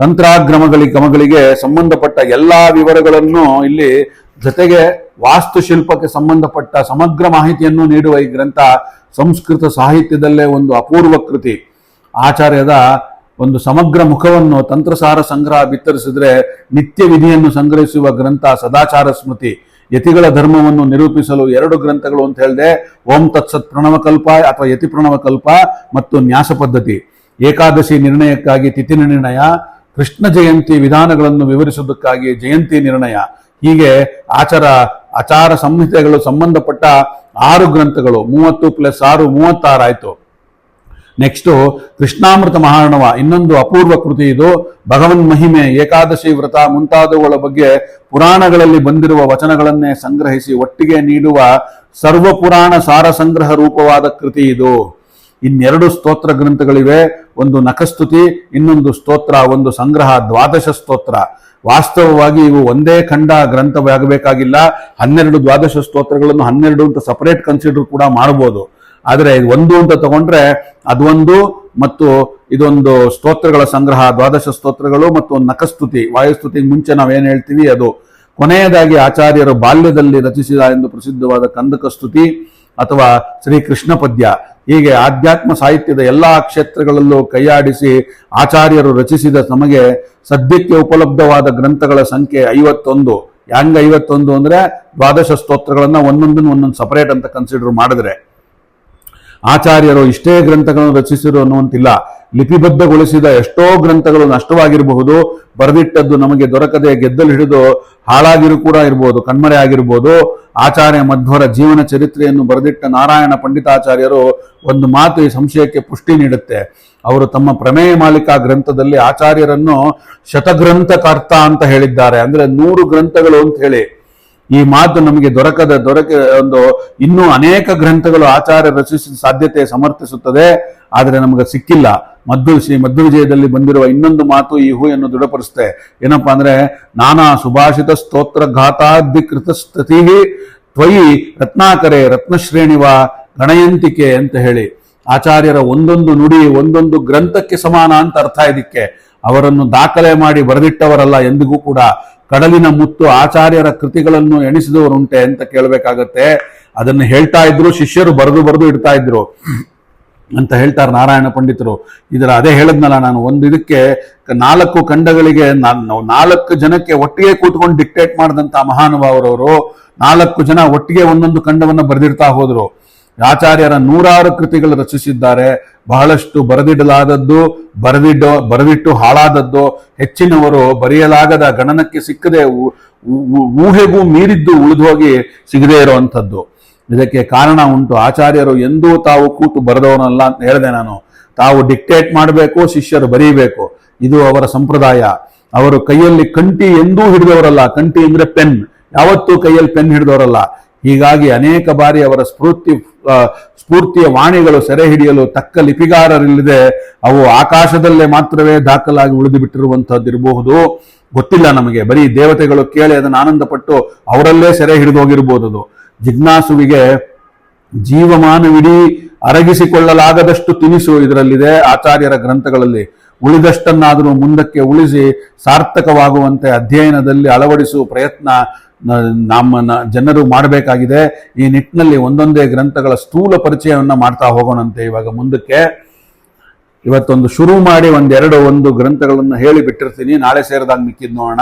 ತಂತ್ರಾಗ್ರಮಗಳಿ ಗಮಗಳಿಗೆ ಸಂಬಂಧಪಟ್ಟ ಎಲ್ಲಾ ವಿವರಗಳನ್ನು ಇಲ್ಲಿ ಜೊತೆಗೆ ವಾಸ್ತುಶಿಲ್ಪಕ್ಕೆ ಸಂಬಂಧಪಟ್ಟ ಸಮಗ್ರ ಮಾಹಿತಿಯನ್ನು ನೀಡುವ ಈ ಗ್ರಂಥ ಸಂಸ್ಕೃತ ಸಾಹಿತ್ಯದಲ್ಲೇ ಒಂದು ಅಪೂರ್ವ ಕೃತಿ. ಆಚಾರ್ಯದ ಒಂದು ಸಮಗ್ರ ಮುಖವನ್ನು ತಂತ್ರಸಾರ ಸಂಗ್ರಹ ಬಿತ್ತರಿಸಿದ್ರೆ ನಿತ್ಯ ವಿಧಿಯನ್ನು ಸಂಗ್ರಹಿಸುವ ಗ್ರಂಥ ಸದಾಚಾರ ಸ್ಮೃತಿ. ಯತಿಗಳ ಧರ್ಮವನ್ನು ನಿರೂಪಿಸಲು ಎರಡು ಗ್ರಂಥಗಳು ಅಂತ ಹೇಳಿದೆ, ಓಂ ತತ್ಸತ್ ಪ್ರಣವಕಲ್ಪ ಅಥವಾ ಯತಿ ಪ್ರಣವಕಲ್ಪ ಮತ್ತು ನ್ಯಾಸ ಪದ್ಧತಿ. ಏಕಾದಶಿ ನಿರ್ಣಯಕ್ಕಾಗಿ ತಿಥಿ ನಿರ್ಣಯ, ಕೃಷ್ಣ ಜಯಂತಿ ವಿಧಾನಗಳನ್ನು ವಿವರಿಸುವುದಕ್ಕಾಗಿ ಜಯಂತಿ ನಿರ್ಣಯ. ಹೀಗೆ ಆಚಾರ ಆಚಾರ ಸಂಹಿತೆಗಳು ಸಂಬಂಧಪಟ್ಟ ಆರು ಗ್ರಂಥಗಳು, ಮೂವತ್ತು ಪ್ಲಸ್ ಆರು, ಮೂವತ್ತಾರು ಆಯ್ತು. ನೆಕ್ಸ್ಟ್ ಕೃಷ್ಣಾಮೃತ ಮಹಾರಣವ. ಇನ್ನೊಂದು ಅಪೂರ್ವ ಕೃತಿ ಇದು. ಭಗವನ್ ಮಹಿಮೆ, ಏಕಾದಶಿ ವ್ರತ ಮುಂತಾದವುಗಳ ಬಗ್ಗೆ ಪುರಾಣಗಳಲ್ಲಿ ಬಂದಿರುವ ವಚನಗಳನ್ನೇ ಸಂಗ್ರಹಿಸಿ ಒಟ್ಟಿಗೆ ನೀಡುವ ಸರ್ವ ಪುರಾಣ ಸಾರ ಸಂಗ್ರಹ ರೂಪವಾದ ಕೃತಿ ಇದು. ಇನ್ನೆರಡು ಸ್ತೋತ್ರ ಗ್ರಂಥಗಳಿವೆ. ಒಂದು ನಖಸ್ತುತಿ, ಇನ್ನೊಂದು ಸ್ತೋತ್ರ, ಒಂದು ಸಂಗ್ರಹ ದ್ವಾದಶ ಸ್ತೋತ್ರ. ವಾಸ್ತವವಾಗಿ ಇವು ಒಂದೇ ಖಂಡ ಗ್ರಂಥವಾಗಬೇಕಾಗಿಲ್ಲ. ಹನ್ನೆರಡು ದ್ವಾದಶ ಸ್ತೋತ್ರಗಳನ್ನು ಹನ್ನೆರಡು ಅಂತ ಸಪರೇಟ್ ಕನ್ಸಿಡರ್ ಕೂಡ ಮಾಡಬಹುದು ಆದರೆ ಇದು ಒಂದು ಅಂತ ತಗೊಂಡ್ರೆ ಅದೊಂದು ಮತ್ತು ಇದೊಂದು ಸ್ತೋತ್ರಗಳ ಸಂಗ್ರಹ, ದ್ವಾದಶ ಸ್ತೋತ್ರಗಳು ಮತ್ತು ನಖಸ್ತುತಿ ವಾಯುಸ್ತುತಿಗೆ ಮುಂಚೆ ನಾವೇನು ಹೇಳ್ತೀವಿ, ಅದು ಕೊನೆಯದಾಗಿ ಆಚಾರ್ಯರು ಬಾಲ್ಯದಲ್ಲಿ ರಚಿಸಿದ ಎಂದು ಪ್ರಸಿದ್ಧವಾದ ಕಂದಕ ಸ್ತುತಿ ಅಥವಾ ಶ್ರೀ ಕೃಷ್ಣ ಪದ್ಯ. ಹೀಗೆ ಆಧ್ಯಾತ್ಮ ಸಾಹಿತ್ಯದ ಎಲ್ಲಾ ಕ್ಷೇತ್ರಗಳಲ್ಲೂ ಕೈಯಾಡಿಸಿ ಆಚಾರ್ಯರು ರಚಿಸಿದ ನಮಗೆ ಸದ್ಯಕ್ಕೆ ಉಪಲಬ್ಧವಾದ ಗ್ರಂಥಗಳ ಸಂಖ್ಯೆ ಐವತ್ತೊಂದು. ಹೆಂಗ್ ಐವತ್ತೊಂದು ಅಂದ್ರೆ ದ್ವಾದಶ ಸ್ತೋತ್ರಗಳನ್ನ ಒಂದೊಂದನ್ನು ಒಂದೊಂದು ಸಪರೇಟ್ ಅಂತ ಕನ್ಸಿಡರ್ ಮಾಡಿದ್ರೆ. ಆಚಾರ್ಯರು ಇಷ್ಟೇ ಗ್ರಂಥಗಳನ್ನು ರಚಿಸಿದರು ಅನ್ನುವಂತಿಲ್ಲ. ಲಿಪಿಬದ್ಧಗೊಳಿಸಿದ ಎಷ್ಟೋ ಗ್ರಂಥಗಳು ನಷ್ಟವಾಗಿರಬಹುದು. ಬರೆದಿಟ್ಟದ್ದು ನಮಗೆ ದೊರಕದೆ ಗೆದ್ದಲು ಹಿಡಿದು ಹಾಳಾಗಿರು ಕೂಡ ಇರಬಹುದು ಕಣ್ಮರೆ ಆಗಿರಬಹುದು ಆಚಾರ್ಯ ಮಧ್ವರ ಜೀವನ ಚರಿತ್ರೆಯನ್ನು ಬರೆದಿಟ್ಟ ನಾರಾಯಣ ಪಂಡಿತಾಚಾರ್ಯರು ಒಂದು ಮಾತು ಈ ಸಂಶಯಕ್ಕೆ ಪುಷ್ಟಿ ನೀಡುತ್ತೆ. ಅವರು ತಮ್ಮ ಪ್ರಮೇಯ ಮಾಲಿಕಾ ಗ್ರಂಥದಲ್ಲಿ ಆಚಾರ್ಯರನ್ನು ಶತಗ್ರಂಥಕರ್ತ ಅಂತ ಹೇಳಿದ್ದಾರೆ. ಅಂದ್ರೆ ನೂರು ಗ್ರಂಥಗಳು ಅಂತ ಹೇಳಿ. ಈ ಮಾತು ನಮಗೆ ದೊರಕದ, ದೊರಕ, ಒಂದು ಇನ್ನೂ ಅನೇಕ ಗ್ರಂಥಗಳು ಆಚಾರ್ಯ ರಚಿಸಿದ ಸಾಧ್ಯತೆ ಸಮರ್ಥಿಸುತ್ತದೆ. ಆದರೆ ನಮಗೆ ಸಿಕ್ಕಿಲ್ಲ. ಮದ್ದು ಶ್ರೀ ಮಧ್ವ ವಿಜಯದಲ್ಲಿ ಬಂದಿರುವ ಇನ್ನೊಂದು ಮಾತು ಈ ಹೂಯನ್ನು ದೃಢಪಡಿಸುತ್ತೆ. ಏನಪ್ಪಾ ಅಂದ್ರೆ, ನಾನಾ ಸುಭಾಷಿತ ಸ್ತೋತ್ರ ಘಾತಾಧಿಕೃತ ಸ್ತತಿ ತ್ವಯಿ ರತ್ನಾಕರೆ ರತ್ನಶ್ರೇಣಿವ ಗಣಯಂತಿಕೆ ಅಂತ ಹೇಳಿ. ಆಚಾರ್ಯರ ಒಂದೊಂದು ನುಡಿ, ಒಂದೊಂದು ಗ್ರಂಥಕ್ಕೆ ಸಮಾನ ಅಂತ ಅರ್ಥ ಇದಕ್ಕೆ. ಅವರನ್ನು ದಾಖಲೆ ಮಾಡಿ ಬರೆದಿಟ್ಟವರಲ್ಲ ಎಂದಿಗೂ ಕೂಡ. ಕಡಲಿನ ಮುತ್ತು ಆಚಾರ್ಯರ ಕೃತಿಗಳನ್ನು ಎಣಿಸಿದವರುಂಟೆ ಅಂತ ಕೇಳಬೇಕಾಗತ್ತೆ. ಅದನ್ನ ಹೇಳ್ತಾ ಇದ್ರು, ಶಿಷ್ಯರು ಬರೆದು ಬರೆದು ಇಡ್ತಾ ಇದ್ರು. ಅಂತ ಹೇಳ್ತಾರೆ ನಾರಾಯಣ ಪಂಡಿತರು. ಇದರ ಅದೇ ಹೇಳದ್ನಲ್ಲ ನಾನು, ಒಂದು ಇದಕ್ಕೆ ನಾಲ್ಕು ಖಂಡಗಳಿಗೆ ನಾಲ್ಕು ಜನಕ್ಕೆ ಒಟ್ಟಿಗೆ ಕೂತ್ಕೊಂಡು ಡಿಕ್ಟೇಟ್ ಮಾಡಿದಂತ ಮಹಾನುಭಾವರವರು ನಾಲ್ಕು ಜನ ಒಟ್ಟಿಗೆ ಒಂದೊಂದು ಖಂಡವನ್ನು ಬರೆದಿರ್ತಾ ಹೋದ್ರು. ಆಚಾರ್ಯರ ನೂರಾರು ಕೃತಿಗಳು ರಚಿಸಿದ್ದಾರೆ. ಬಹಳಷ್ಟು ಬರೆದಿಡಲಾದದ್ದು, ಬರೆದಿಡ, ಬರೆದಿಟ್ಟು ಹಾಳಾದದ್ದು, ಹೆಚ್ಚಿನವರು ಬರೆಯಲಾಗದ ಗಣನಕ್ಕೆ ಸಿಕ್ಕದೆ ಊಹೆಗೂ ಮೀರಿದ್ದು ಉಳಿದು ಹೋಗಿ ಸಿಗದೇ ಇರುವಂಥದ್ದು. ಇದಕ್ಕೆ ಕಾರಣ ಉಂಟು. ಆಚಾರ್ಯರು ಎಂದೂ ತಾವು ಕೂತು ಬರೆದವನಲ್ಲ ಅಂತ ಹೇಳಿದೆ ನಾನು. ತಾವು ಡಿಕ್ಟೇಟ್ ಮಾಡಬೇಕು, ಶಿಷ್ಯರು ಬರೀಬೇಕು. ಇದು ಅವರ ಸಂಪ್ರದಾಯ. ಅವರು ಕೈಯಲ್ಲಿ ಕಂಟಿ ಎಂದೂ ಹಿಡಿದವರಲ್ಲ. ಕಂಟಿ ಅಂದ್ರೆ ಪೆನ್. ಯಾವತ್ತೂ ಕೈಯಲ್ಲಿ ಪೆನ್ ಹಿಡಿದವರಲ್ಲ. ಹೀಗಾಗಿ ಅನೇಕ ಬಾರಿ ಅವರ ಸ್ಫೂರ್ತಿ ಸ್ಫೂರ್ತಿಯ ವಾಣಿಗಳು ಸೆರೆ ಹಿಡಿಯಲು ತಕ್ಕ ಲಿಪಿಗಾರರಿಲ್ಲದೆ ಅವು ಆಕಾಶದಲ್ಲೇ ಮಾತ್ರವೇ ದಾಖಲಾಗಿ ಉಳಿದು ಬಿಟ್ಟಿರುವಂತಹದ್ದಿರಬಹುದು ಗೊತ್ತಿಲ್ಲ ನಮಗೆ. ಬರೀ ದೇವತೆಗಳು ಕೇಳಿ ಅದನ್ನು ಆನಂದಪಟ್ಟು ಅವರಲ್ಲೇ ಸೆರೆ ಹಿಡಿದು ಹೋಗಿರ್ಬೋದು ಅದು ಜಿಜ್ಞಾಸುವಿಗೆ ಜೀವಮಾನವಿಡೀ ಅರಗಿಸಿಕೊಳ್ಳಲಾಗದಷ್ಟು ತಿನಿಸು ಇದರಲ್ಲಿದೆ ಆಚಾರ್ಯರ ಗ್ರಂಥಗಳಲ್ಲಿ. ಉಳಿದಷ್ಟನ್ನಾದರೂ ಮುಂದಕ್ಕೆ ಉಳಿಸಿ ಸಾರ್ಥಕವಾಗುವಂತೆ ಅಧ್ಯಯನದಲ್ಲಿ ಅಳವಡಿಸುವ ಪ್ರಯತ್ನ ನಮ್ಮ ಜನರು ಮಾಡಬೇಕಾಗಿದೆ. ಈ ನಿಟ್ಟಿನಲ್ಲಿ ಒಂದೊಂದೇ ಗ್ರಂಥಗಳ ಸ್ಥೂಲ ಪರಿಚಯವನ್ನು ಮಾಡ್ತಾ ಹೋಗೋಣಂತೆ ಇವಾಗ ಮುಂದಕ್ಕೆ. ಇವತ್ತೊಂದು ಶುರು ಮಾಡಿ ಒಂದೆರಡು ಒಂದು ಗ್ರಂಥಗಳನ್ನು ಹೇಳಿ ಬಿಟ್ಟಿರ್ತೀನಿ ನಾಳೆ ಸೇರಿದಾಗ ಮಿಕ್ಕಿದ್ ನೋಡೋಣ.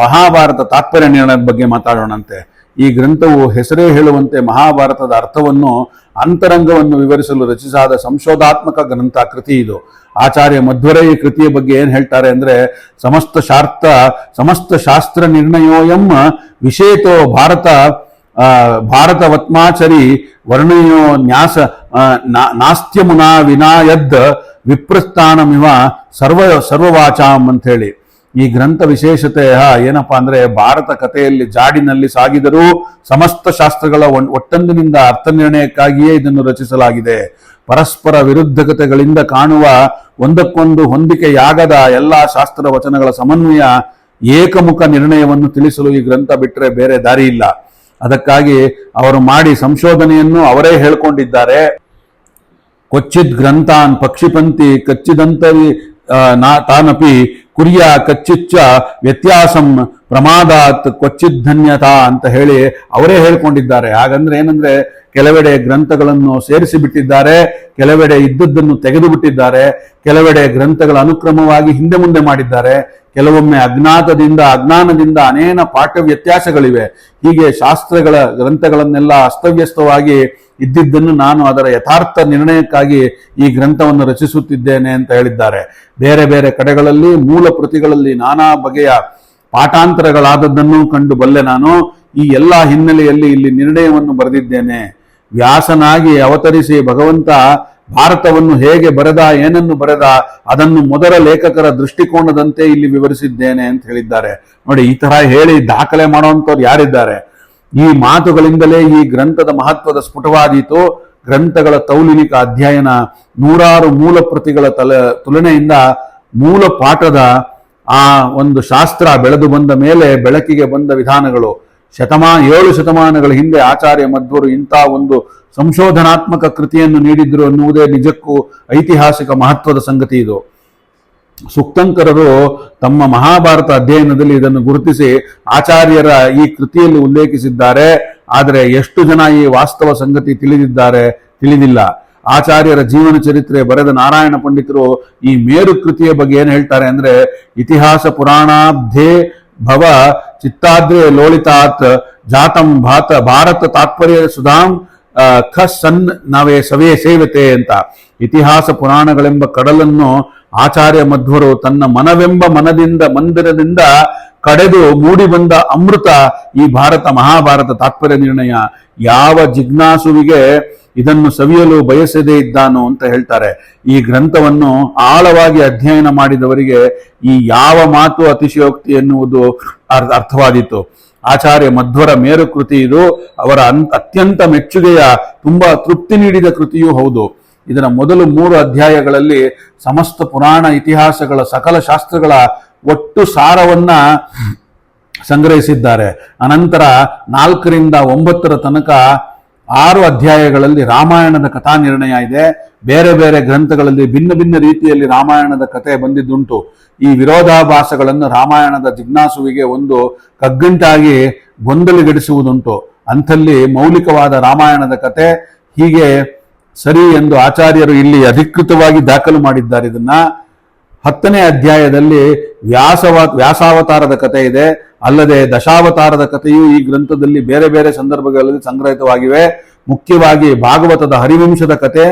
ಮಹಾಭಾರತ ತಾತ್ಪರ್ಯ ನಿರ್ಣಯದ ಬಗ್ಗೆ ಮಾತಾಡೋಣಂತೆ. ಈ ಗ್ರಂಥವು ಹೆಸರೇ ಹೇಳುವಂತೆ ಮಹಾಭಾರತದ ಅರ್ಥವನ್ನು, ಅಂತರಂಗವನ್ನು ವಿವರಿಸಲು ರಚಿಸಾದ ಸಂಶೋಧಾತ್ಮಕ ಗ್ರಂಥ ಕೃತಿ ಇದು. ಆಚಾರ್ಯ ಮಧ್ವರ ಈ ಕೃತಿಯ ಬಗ್ಗೆ ಏನ್ ಹೇಳ್ತಾರೆ ಅಂದ್ರೆ, ಸಮಸ್ತ ಶಾರ್ಥ, ಸಮಸ್ತ ಶಾಸ್ತ್ರ ನಿರ್ಣಯೋಯಂ ವಿಷೇತೋ ಭಾರತ ಭಾರತ ವತ್ಮಾಚರಿ ವರ್ಣಯೋ ನ್ಯಾಸ ನಾಸ್ತ್ಯಮುನಾ ವಿನಾಯದ್ ವಿಪ್ರಸ್ಥಾನಮಿವ ಸರ್ವ, ಸರ್ವವಾಚಾಂ ಅಂತ ಹೇಳಿ ಈ ಗ್ರಂಥ ವಿಶೇಷತೆ ಏನಪ್ಪಾ ಅಂದ್ರೆ ಭಾರತ ಕಥೆಯಲ್ಲಿ ಜಾಡಿನಲ್ಲಿ ಸಾಗಿದರೂ ಸಮಸ್ತ ಶಾಸ್ತ್ರಗಳ ಒಟ್ಟೊಂದಿನಿಂದ ಅರ್ಥ ನಿರ್ಣಯಕ್ಕಾಗಿಯೇ ಇದನ್ನು ರಚಿಸಲಾಗಿದೆ. ಪರಸ್ಪರ ವಿರುದ್ಧ ಕಥೆಗಳಿಂದ ಕಾಣುವ ಒಂದಕ್ಕೊಂದು ಹೊಂದಿಕೆಯಾಗದ ಎಲ್ಲಾ ಶಾಸ್ತ್ರ ವಚನಗಳ ಸಮನ್ವಯ ಏಕಮುಖ ನಿರ್ಣಯವನ್ನು ತಿಳಿಸಲು ಈ ಗ್ರಂಥ ಬಿಟ್ಟರೆ ಬೇರೆ ದಾರಿ ಇಲ್ಲ. ಅದಕ್ಕಾಗಿ ಅವರು ಮಾಡಿ ಸಂಶೋಧನೆಯನ್ನು ಅವರೇ ಹೇಳ್ಕೊಂಡಿದ್ದಾರೆ. ಕೊಚ್ಚಿದ್ ಗ್ರಂಥಾನ್ ಪಕ್ಷಿಪಂಥಿ ಕಚ್ಚಿದಂತ ನಾ, ತಾನಪಿ ಕುರ್ಯ ಕಚ್ಚಿಚ್ಚ, ವ್ಯತ್ಯಾಸಂ ಪ್ರಮಾದಾತ್ ಕೊಚ್ಚಿಧನ್ಯತಾ ಅಂತ ಹೇಳಿ ಅವರೇ ಹೇಳ್ಕೊಂಡಿದ್ದಾರೆ. ಹಾಗಂದ್ರೆ ಏನಂದ್ರೆ ಕೆಲವೆಡೆ ಗ್ರಂಥಗಳನ್ನು ಸೇರಿಸಿ ಬಿಟ್ಟಿದ್ದಾರೆ ಕೆಲವೆಡೆ ಇದ್ದದ್ದನ್ನು ತೆಗೆದು ಬಿಟ್ಟಿದ್ದಾರೆ ಕೆಲವೆಡೆ ಗ್ರಂಥಗಳ ಅನುಕ್ರಮವಾಗಿ ಹಿಂದೆ ಮುಂದೆ ಮಾಡಿದ್ದಾರೆ. ಕೆಲವೊಮ್ಮೆ ಅಜ್ಞಾತದಿಂದ, ಅಜ್ಞಾನದಿಂದ ಅನೇಕ ಪಾಠ ವ್ಯತ್ಯಾಸಗಳಿವೆ. ಹೀಗೆ ಶಾಸ್ತ್ರಗಳ ಗ್ರಂಥಗಳನ್ನೆಲ್ಲ ಅಸ್ತವ್ಯಸ್ತವಾಗಿ ಇದ್ದಿದ್ದನ್ನು ನಾನು ಅದರ ಯಥಾರ್ಥ ನಿರ್ಣಯಕ್ಕಾಗಿ ಈ ಗ್ರಂಥವನ್ನು ರಚಿಸುತ್ತಿದ್ದೇನೆ ಅಂತ ಹೇಳಿದ್ದಾರೆ. ಬೇರೆ ಬೇರೆ ಕಡೆಗಳಲ್ಲಿ, ಮೂಲ ಪ್ರತಿಗಳಲ್ಲಿ ನಾನಾ ಬಗೆಯ ಪಾಠಾಂತರಗಳಾದದ್ದನ್ನು ಕಂಡು ಬಲ್ಲೆ ನಾನು ಈ ಎಲ್ಲ ಹಿನ್ನೆಲೆಯಲ್ಲಿ ಇಲ್ಲಿ ನಿರ್ಣಯವನ್ನು ಬರೆದಿದ್ದೇನೆ. ವ್ಯಾಸನಾಗಿ ಅವತರಿಸಿ ಭಗವಂತ ಭಾರತವನ್ನು ಹೇಗೆ ಬರೆದ, ಏನನ್ನು ಬರೆದ, ಅದನ್ನು ಮೊದಲ ಲೇಖಕರ ದೃಷ್ಟಿಕೋನದಂತೆ ಇಲ್ಲಿ ವಿವರಿಸಿದ್ದೇನೆ ಅಂತ ಹೇಳಿದ್ದಾರೆ. ನೋಡಿ, ಈ ತರ ಹೇಳಿ ದಾಖಲೆ ಮಾಡುವಂಥವ್ರು ಯಾರಿದ್ದಾರೆ? ಈ ಮಾತುಗಳಿಂದಲೇ ಈ ಗ್ರಂಥದ ಮಹತ್ವದ ಸ್ಫುಟವಾದೀತು. ಗ್ರಂಥಗಳ ತೌಲಿನಿಕ ಅಧ್ಯಯನ ನೂರಾರು ಮೂಲ ಪ್ರತಿಗಳ ತಲೆ, ತುಲನೆಯಿಂದ ಮೂಲ ಪಾಠದ ಆ ಒಂದು ಶಾಸ್ತ್ರ ಬೆಳೆದು ಬಂದ ಮೇಲೆ ಬೆಳಕಿಗೆ ಬಂದ ವಿಧಾನಗಳು. ಶತಮಾನ ಏಳು ಶತಮಾನಗಳ ಹಿಂದೆ ಆಚಾರ್ಯ ಮಧ್ವರು ಇಂಥ ಒಂದು ಸಂಶೋಧನಾತ್ಮಕ ಕೃತಿಯನ್ನು ನೀಡಿದ್ರು ಅನ್ನುವುದೇ ನಿಜಕ್ಕೂ ಐತಿಹಾಸಿಕ ಮಹತ್ವದ ಸಂಗತಿ ಇದು. ಸುಕ್ತಂಕರರು ತಮ್ಮ ಮಹಾಭಾರತ ಅಧ್ಯಯನದಲ್ಲಿ ಇದನ್ನು ಗುರುತಿಸಿ ಆಚಾರ್ಯರ ಈ ಕೃತಿಯಲ್ಲಿ ಉಲ್ಲೇಖಿಸಿದ್ದಾರೆ. ಆದರೆ ಎಷ್ಟು ಜನ ಈ ವಾಸ್ತವ ಸಂಗತಿ ತಿಳಿದಿದ್ದಾರೆ ತಿಳಿದಿಲ್ಲ. ಆಚಾರ್ಯರ ಜೀವನ ಚರಿತ್ರೆ ಬರೆದ ನಾರಾಯಣ ಪಂಡಿತರು ಈ ಮೇರು ಕೃತಿಯ ಬಗ್ಗೆ ಏನು ಹೇಳ್ತಾರೆ ಅಂದ್ರೆ, ಇತಿಹಾಸ ಪುರಾಣಾಬ್ಧೆ ಭವ ಚಿತ್ತಾದ್ರೆ ಲೋಳಿತಾತ್ ಜಾತಂ ಭಾತ ಭಾರತ ತಾತ್ಪರ್ಯ ಸುಧಾಂ ಖ ಸನ್ ನಾವೇ ಸವೇ ಸೇವತೆ ಅಂತ. ಇತಿಹಾಸ ಪುರಾಣಗಳೆಂಬ ಕಡಲನ್ನು ಆಚಾರ್ಯ ಮಧ್ವರು ತನ್ನ ಮನವೆಂಬ ಮನದಿಂದ ಮಂದಿರದಿಂದ ಕಡೆದು ಮೂಡಿ ಬಂದ ಅಮೃತ ಈ ಭಾರತ ಮಹಾಭಾರತ ತಾತ್ಪರ್ಯ ನಿರ್ಣಯ. ಯಾವ ಜಿಜ್ಞಾಸುವಿಗೆ ಇದನ್ನು ಸವಿಯಲು ಬಯಸದೇ ಇದ್ದಾನೋ ಅಂತ ಹೇಳ್ತಾರೆ. ಈ ಗ್ರಂಥವನ್ನು ಆಳವಾಗಿ ಅಧ್ಯಯನ ಮಾಡಿದವರಿಗೆ ಈ ಯಾವ ಮಾತು ಅತಿಶಯೋಕ್ತಿ ಎನ್ನುವುದು ಅರ್- ಅರ್ಥವಾದೀತು. ಆಚಾರ್ಯ ಮಧ್ವರ ಮೇರು ಕೃತಿ ಇದು. ಅವರ ಅತ್ಯಂತ ಮೆಚ್ಚುಗೆಯ, ತುಂಬಾ ತೃಪ್ತಿ ನೀಡಿದ ಕೃತಿಯೂ ಹೌದು. ಇದರ ಮೊದಲು ಮೂರು ಅಧ್ಯಾಯಗಳಲ್ಲಿ ಸಮಸ್ತ ಪುರಾಣ ಇತಿಹಾಸಗಳ ಸಕಲ ಶಾಸ್ತ್ರಗಳ ಒಟ್ಟು ಸಾರವನ್ನ ಸಂಗ್ರಹಿಸಿದ್ದಾರೆ. ಅನಂತರ ನಾಲ್ಕರಿಂದ ಒಂಬತ್ತರ ತನಕ ಆರು ಅಧ್ಯಾಯಗಳಲ್ಲಿ ರಾಮಾಯಣದ ಕಥಾ ನಿರ್ಣಯ ಇದೆ. ಬೇರೆ ಬೇರೆ ಗ್ರಂಥಗಳಲ್ಲಿ ಭಿನ್ನ ಭಿನ್ನ ರೀತಿಯಲ್ಲಿ ರಾಮಾಯಣದ ಕಥೆ ಬಂದಿದ್ದುಂಟು. ಈ ವಿರೋಧಾಭಾಸಗಳನ್ನು ರಾಮಾಯಣದ ಜಿಜ್ಞಾಸುವಿಗೆ ಒಂದು ಕಗ್ಗಂಟಾಗಿ ಗೊಂದಲಗೆಡಿಸುವುದುಂಟು. ಅಂಥಲ್ಲಿ ಮೌಲಿಕವಾದ ರಾಮಾಯಣದ ಕತೆ ಹೀಗೆ ಸರಿ ಎಂದು ಆಚಾರ್ಯರು ಇಲ್ಲಿ ಅಧಿಕೃತವಾಗಿ ದಾಖಲು ಮಾಡಿದ್ದಾರೆ. ಇದನ್ನ ಹತ್ತನೇ ಅಧ್ಯಾಯದಲ್ಲಿ ವ್ಯಾಸವ ವ್ಯಾಸಾವತಾರದ ಕಥೆ ಇದೆ. ಅಲ್ಲದೆ ದಶಾವತಾರದ ಕಥೆಯು ಈ ಗ್ರಂಥದಲ್ಲಿ ಬೇರೆ ಬೇರೆ ಸಂದರ್ಭಗಳಲ್ಲಿ ಸಂಗ್ರಹಿತವಾಗಿವೆ. ಮುಖ್ಯವಾಗಿ ಭಾಗವತದ ಹರಿವಂಶದ ಕತೆ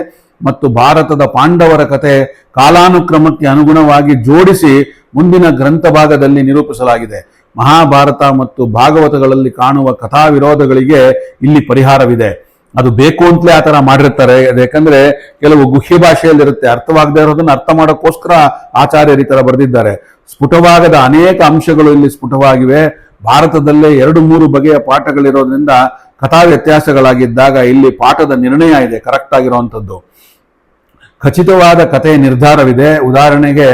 ಮತ್ತು ಭಾರತದ ಪಾಂಡವರ ಕತೆ ಕಾಲಾನುಕ್ರಮಕ್ಕೆ ಅನುಗುಣವಾಗಿ ಜೋಡಿಸಿ ಮುಂದಿನ ಗ್ರಂಥ ಭಾಗದಲ್ಲಿ ನಿರೂಪಿಸಲಾಗಿದೆ. ಮಹಾಭಾರತ ಮತ್ತು ಭಾಗವತಗಳಲ್ಲಿ ಕಾಣುವ ಕಥಾ ವಿರೋಧಗಳಿಗೆ ಇಲ್ಲಿ ಪರಿಹಾರವಿದೆ. ಅದು ಬೇಕು ಅಂತಲೇ ಆ ಥರ ಮಾಡಿರ್ತಾರೆ. ಯಾಕಂದ್ರೆ ಕೆಲವು ಗುಹ್ಯ ಭಾಷೆಯಲ್ಲಿ ಇರುತ್ತೆ ಅರ್ಥವಾಗದೇ ಇರೋದನ್ನ ಅರ್ಥ ಮಾಡೋಕ್ಕೋಸ್ಕರ ಆಚಾರ್ಯರು ಈ ತರ ಬರೆದಿದ್ದಾರೆ. ಸ್ಫುಟವಾಗದ ಅನೇಕ ಅಂಶಗಳು ಇಲ್ಲಿ ಸ್ಫುಟವಾಗಿವೆ. ಭಾರತದಲ್ಲೇ ಎರಡು ಮೂರು ಬಗೆಯ ಪಾಠಗಳಿರೋದ್ರಿಂದ ಕಥಾ ವ್ಯತ್ಯಾಸಗಳಾಗಿದ್ದಾಗ ಇಲ್ಲಿ ಪಾಠದ ನಿರ್ಣಯ ಇದೆ ಕರೆಕ್ಟ್ ಆಗಿರುವಂಥದ್ದು ಖಚಿತವಾದ ಕಥೆಯ ನಿರ್ಧಾರವಿದೆ. ಉದಾಹರಣೆಗೆ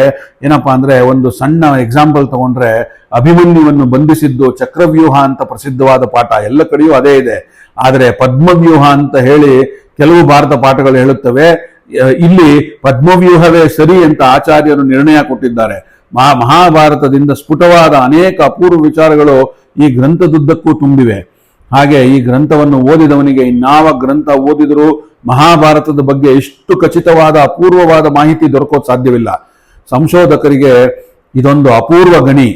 ಏನಪ್ಪಾ ಅಂದ್ರೆ ಒಂದು ಸಣ್ಣ ಎಕ್ಸಾಂಪಲ್ ತಗೊಂಡ್ರೆ ಅಭಿಮನ್ಯುವನ್ನು ಬಂಧಿಸಿದ್ದು ಚಕ್ರವ್ಯೂಹ ಅಂತ ಪ್ರಸಿದ್ಧವಾದ ಪಾಠ ಎಲ್ಲ ಕಡೆಯೂ ಅದೇ ಇದೆ. ಆದರೆ ಪದ್ಮವ್ಯೂಹ ಅಂತ ಹೇಳಿ ಕೆಲವು ಭಾರತ ಪಾಠಗಳು ಹೇಳುತ್ತವೆ. ಇಲ್ಲಿ ಪದ್ಮವ್ಯೂಹವೇ ಸರಿ ಅಂತ ಆಚಾರ್ಯರು ನಿರ್ಣಯ ಕೊಟ್ಟಿದ್ದಾರೆ. ಮಹಾ ಮಹಾಭಾರತದಿಂದ ಸ್ಫುಟವಾದ ಅನೇಕ ಅಪೂರ್ವ ವಿಚಾರಗಳು ಈ ಗ್ರಂಥದುದ್ದಕ್ಕೂ ತುಂಬಿವೆ. ಹಾಗೆ ಈ ಗ್ರಂಥವನ್ನು ಓದಿದವನಿಗೆ ಇನ್ನಾವ ಗ್ರಂಥ ಓದಿದರೂ ಮಹಾಭಾರತದ ಬಗ್ಗೆ ಇಷ್ಟು ಖಚಿತವಾದ, ಅಪೂರ್ವವಾದ ಮಾಹಿತಿ ದೊರಕೋದು ಸಾಧ್ಯವಿಲ್ಲ. ಸಂಶೋಧಕರಿಗೆ ಇದೊಂದು ಅಪೂರ್ವ ಗಣಿ.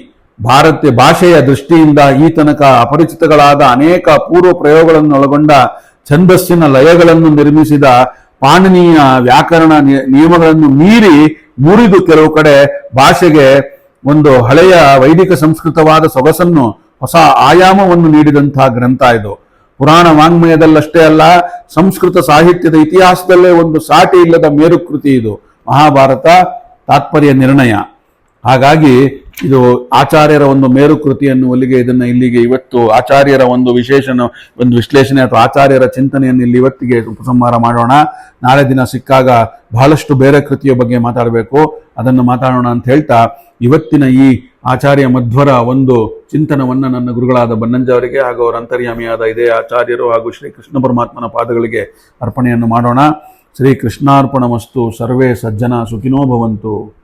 ಭಾರತೀಯ ಭಾಷೆಯ ದೃಷ್ಟಿಯಿಂದ ಈ ತನಕ ಅಪರಿಚಿತಗಳಾದ ಅನೇಕ ಪೂರ್ವ ಪ್ರಯೋಗಗಳನ್ನು ಒಳಗೊಂಡ ಛಂದಸ್ಸಿನ ಲಯಗಳನ್ನು ನಿರ್ಮಿಸಿದ ಪಾಣನೀಯ ವ್ಯಾಕರಣ ನಿಯಮಗಳನ್ನು ಮೀರಿ ಮುರಿದು ಕೆಲವು ಕಡೆ ಭಾಷೆಗೆ ಒಂದು ಹಳೆಯ ವೈದಿಕ ಸಂಸ್ಕೃತವಾದ ಸೊಗಸನ್ನು ಹೊಸ ಆಯಾಮವನ್ನು ನೀಡಿದಂತಹ ಗ್ರಂಥ ಇದು. ಪುರಾಣ ವಾಂಗ್ಮಯದಲ್ಲಷ್ಟೇ ಅಲ್ಲ, ಸಂಸ್ಕೃತ ಸಾಹಿತ್ಯದ ಇತಿಹಾಸದಲ್ಲೇ ಒಂದು ಸಾಟಿ ಇಲ್ಲದ ಮೇರುಕೃತಿ ಇದು. ಮಹಾಭಾರತ ತಾತ್ಪರ್ಯ ನಿರ್ಣಯ. ಹಾಗಾಗಿ ಇದು ಆಚಾರ್ಯರ ಒಂದು ಮೇರುಕೃತಿ ಅನ್ನುವಲ್ಲಿಗೆ ಇದನ್ನ ಇಲ್ಲಿಗೆ ಇವತ್ತು ಆಚಾರ್ಯರ ಒಂದು ವಿಶೇಷನ ಒಂದು ವಿಶ್ಲೇಷಣೆ ಅಥವಾ ಆಚಾರ್ಯರ ಚಿಂತನೆಯನ್ನು ಇಲ್ಲಿ ಇವತ್ತಿಗೆ ಉಪಸಂಹಾರ ಮಾಡೋಣ. ನಾಳೆ ದಿನ ಸಿಕ್ಕಾಗ ಬಹಳಷ್ಟು ಬೇರೆ ಕೃತಿಯ ಬಗ್ಗೆ ಮಾತಾಡಬೇಕು. ಅದನ್ನು ಮಾತಾಡೋಣ ಅಂತ ಹೇಳ್ತಾ ಇವತ್ತಿನ ಈ ಆಚಾರ್ಯ ಮಧ್ವರ ಒಂದು ಚಿಂತನವನ್ನ ನನ್ನ ಗುರುಗಳಾದ ಬನ್ನಂಜವರಿಗೆ ಹಾಗೂ ಅವರ ಅಂತರ್ಯಾಮಿಯಾದ ಇದೇ ಆಚಾರ್ಯರು ಹಾಗೂ ಶ್ರೀ ಕೃಷ್ಣ ಪರಮಾತ್ಮನ ಪಾದಗಳಿಗೆ ಅರ್ಪಣೆಯನ್ನು ಮಾಡೋಣ. ಶ್ರೀ ಕೃಷ್ಣಾರ್ಪಣಮಸ್ತು ಸರ್ವೇ ಸಜ್ಜನ ಸುಖಿನೋ ಭವಂತು.